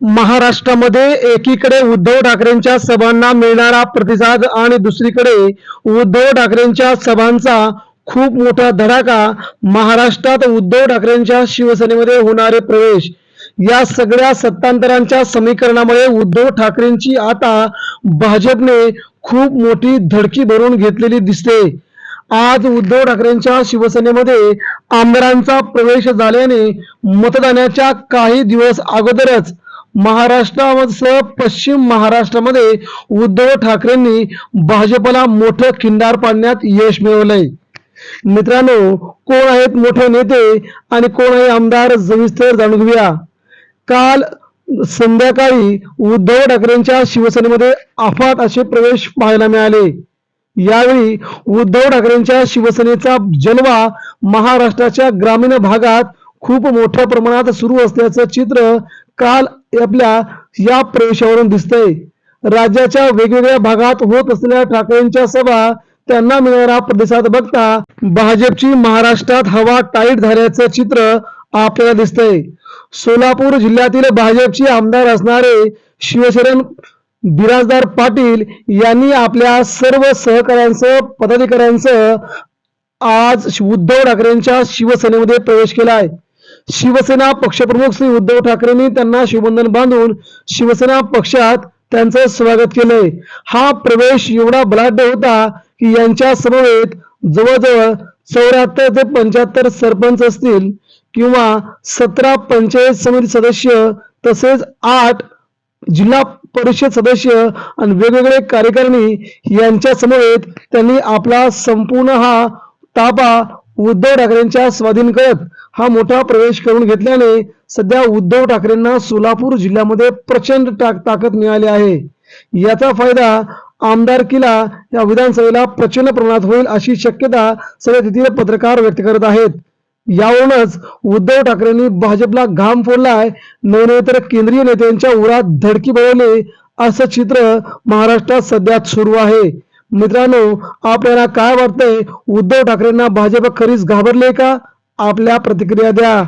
महाराष्ट्रामध्ये एकीकडे उद्धव ठाकरेंच्या सभांना मिळणारा प्रतिसाद आणि दुसरीकडे उद्धव ठाकरेंच्या सभांचा खूप मोठा धडाका महाराष्ट्रात उद्धव ठाकरेंच्या शिवसेनेमध्ये होणारे प्रवेश. या सगळ्या सत्तांतरांच्या समीकरणामुळे उद्धव ठाकरेंची आता भाजपने खूप मोठी धडकी भरून घेतलेली दिसते. आज उद्धव ठाकरेंच्या शिवसेनेमध्ये आमदारांचा प्रवेश झाल्याने मतदानाच्या काही दिवस अगोदरच महाराष्ट्रासह पश्चिम महाराष्ट्रामध्ये उद्धव ठाकरेंनी भाजपला मोठं खिंडार पाडण्यात यश मिळवलंय. मित्रांनो कोण आहेत मोठे नेते आणि कोण आहे आमदार सविस्तर जाणून घेऊया. काल संध्याकाळी उद्धव ठाकरेंच्या शिवसेनेमध्ये अफाट असे प्रवेश पाहायला मिळाले. यावेळी उद्धव ठाकरेंच्या शिवसेनेचा जलवा महाराष्ट्राच्या ग्रामीण भागात खूप मोठ्या प्रमाणात सुरू असल्याचं चित्र काल आपल्या या प्रवेशावरून दिसतंय. राज्याच्या वेगवेगळ्या भागात होत असलेल्या ठाकरेंच्या सभा त्यांना मिळणारा प्रतिसाद बघता भाजपची महाराष्ट्रात हवा टाईट झाल्याचं चित्र आपल्याला दिसतंय. सोलापूर जिल्ह्यातील भाजपचे आमदार असणारे शिवशरण बिराजदार पाटील यांनी आपल्या सर्व सहकाऱ्यांसह पदाधिकाऱ्यांसह आज उद्धव ठाकरेंच्या शिवसेनेमध्ये प्रवेश केलाय. शिवसेना पक्षप्रमुख श्री उद्धव ठाकरेंनी त्यांना शिवबंधन बांधून शिवसेना पक्षात त्यांचं स्वागत केलंय. हा प्रवेश एवढा बलाढ्य होता की यांच्या समवेत जवळजवळ चौऱ्याहत्तर ते पंच्याहत्तर सरपंच असतील किंवा सतरा पंचायत समिती सदस्य तसेच आठ जिल्हा परिषद सदस्य आणि वेगवेगळे कार्यकारिणी यांच्या समवेत त्यांनी आपला संपूर्ण हा ताबा उद्धव ठाकरेंच्या स्वाधीन करत हा मोठा प्रवेश करून घेतल्याने सध्या उद्धव ठाकरेंना सोलापूर जिल्ह्यामध्ये प्रचंड ताकद मिळाली आहे. याचा फायदा आमदारकीला या विधानसभेला प्रचंड प्रमाणात होईल अशी शक्यता सगळे तेथील पत्रकार व्यक्त करत आहेत. यावरूनच उद्धव ठाकरेंनी भाजपला घाम फोडलाय. नव्हे तर केंद्रीय नेत्यांच्या उरात धडकी बळवली. असं चित्र महाराष्ट्रात सध्या सुरू आहे. मित्रांनो आपल्याला काय वाटतंय? उद्धव ठाकरेंना भाजप खरीच घाबरले का? आपल्या प्रतिक्रिया द्या.